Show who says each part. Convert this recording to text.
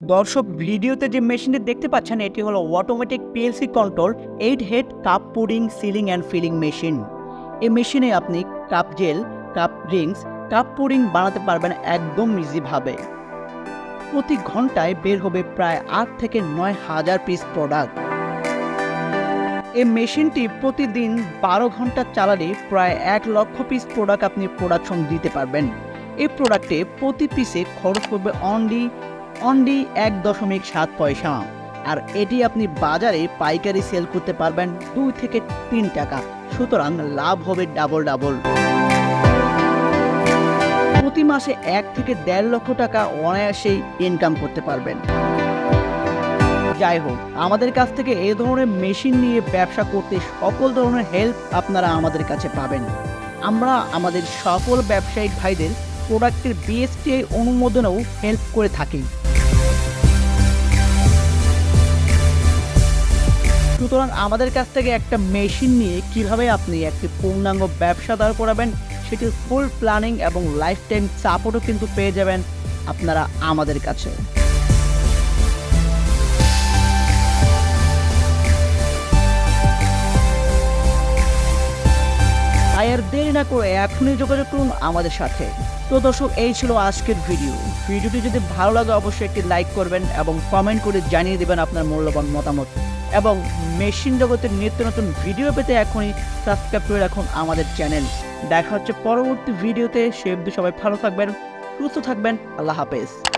Speaker 1: দর্শক, ভিডিওতে যে মেশিনটি দেখতে পাচ্ছেন, এটি হলো automatic PLC control eight head cup pudding sealing and filling machine এই মেশিনে আপনি cup gel cup drinks cup pudding বানাতে পারবেন একদম ইজিভাবে প্রতি ঘন্টায় বের হবে প্রায় আট থেকে নয় হাজার পিস প্রোডাক্ট এই মেশিনটি প্রতিদিন বারো ঘণ্টা চালালে প্রায় এক লক্ষ পিস প্রোডাক্ট আপনি প্রোডাকশন দিতে পারবেন। এই প্রোডাক্টে প্রতি পিসে খরচ পড়বে অনলি অনলি এক দশমিক সাত পয়সা। আর এটি আপনি বাজারে পাইকারি সেল করতে পারবেন দুই থেকে তিন টাকা। সুতরাং লাভ হবে ডাবল ডাবল প্রতি মাসে এক থেকে দেড় লক্ষ টাকা অনায়াসেই ইনকাম করতে পারবেন। যাই হোক, আমাদের কাছ থেকে এ ধরনের মেশিন নিয়ে ব্যবসা করতে সকল ধরনের হেল্প আপনারা আমাদের কাছে পাবেন। আমরা আমাদের সকল ব্যবসায়িক ভাইদের প্রোডাক্টের বিএসটিআই অনুমোদনেও হেল্প করে থাকি। সুতরাং আমাদের কাছ থেকে একটা মেশিন নিয়ে কীভাবে আপনি একটি পূর্ণাঙ্গ ব্যবসা দাঁড় করাবেন, সেটির ফুল প্ল্যানিং এবং লাইফ টাইম সাপোর্টও কিন্তু পেয়ে যাবেন আপনারা আমাদের কাছে। তাই আর দেরি না করে এখনই যোগাযোগ করুন আমাদের সাথে। তো দর্শক, এই ছিল আজকের ভিডিও। ভিডিওটি যদি ভালো লাগে, অবশ্যই একটি লাইক করবেন এবং কমেন্ট করে জানিয়ে দেবেন আপনার মূল্যবান মতামত। এবং মেশিন জগতের নিত্য নতুন ভিডিও পেতে এখনই সাবস্ক্রাইব করে রাখুন আমাদের চ্যানেল। দেখা হচ্ছে পরবর্তী ভিডিওতে, সে সবাই ভালো থাকবেন, সুস্থ থাকবেন, আল্লাহ হাফেজ।